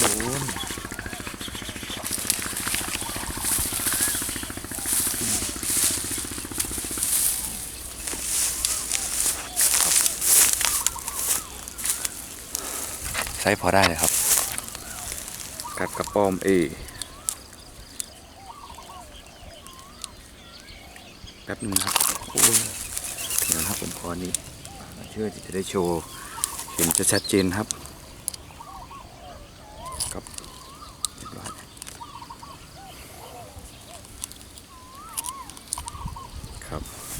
โดนไซส์พอได้เลยครับ กับกระป้อมเอแป๊บนึงครับโอ้ยเดี๋ยวครับผมพอนี้เชื่อจะได้โชว์ เห็นจะชัดเจนครับ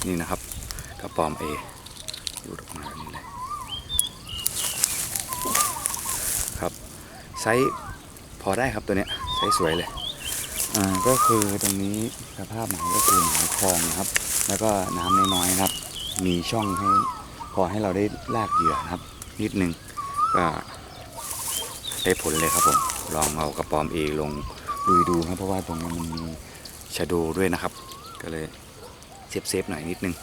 นี่นะครับกระปอมเออยู่ตรงมาแบบนี้เลยครับไซส์พอได้ครับตัวเนี้ยไซส์สวยเลยอ่าก็คือตรงนี้สภาพหมายก็คือหมายคลองนะครับ แล้วก็น้ำน้อยๆนะครับ มีช่องให้พอให้เราได้ลากเหยื่อนะครับ นิดนึงก็ได้ผลเลยครับผมลองเอากระปอมเอลงลุยดูครับเพราะว่าตรงนี้มันมีชะโดด้วยนะครับ ก็เลย เซฟเซฟหน่อยนิดนึง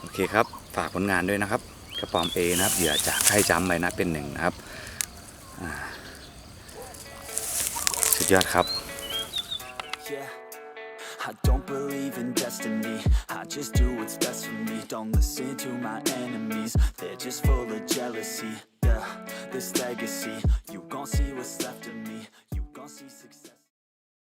โอเคครับ ฝากผลงานด้วยนะครับ กระป๋อมเอนะครับเหยื่อจากไข่จำไปนะเป็นหนึ่งนะครับ สุดยอดครับ I don't believe in destiny. I just do what's best for me. Don't listen to my enemies. They're just full of jealousy. Yeah, this legacy. You gon' see what's left of me. You gon' see success.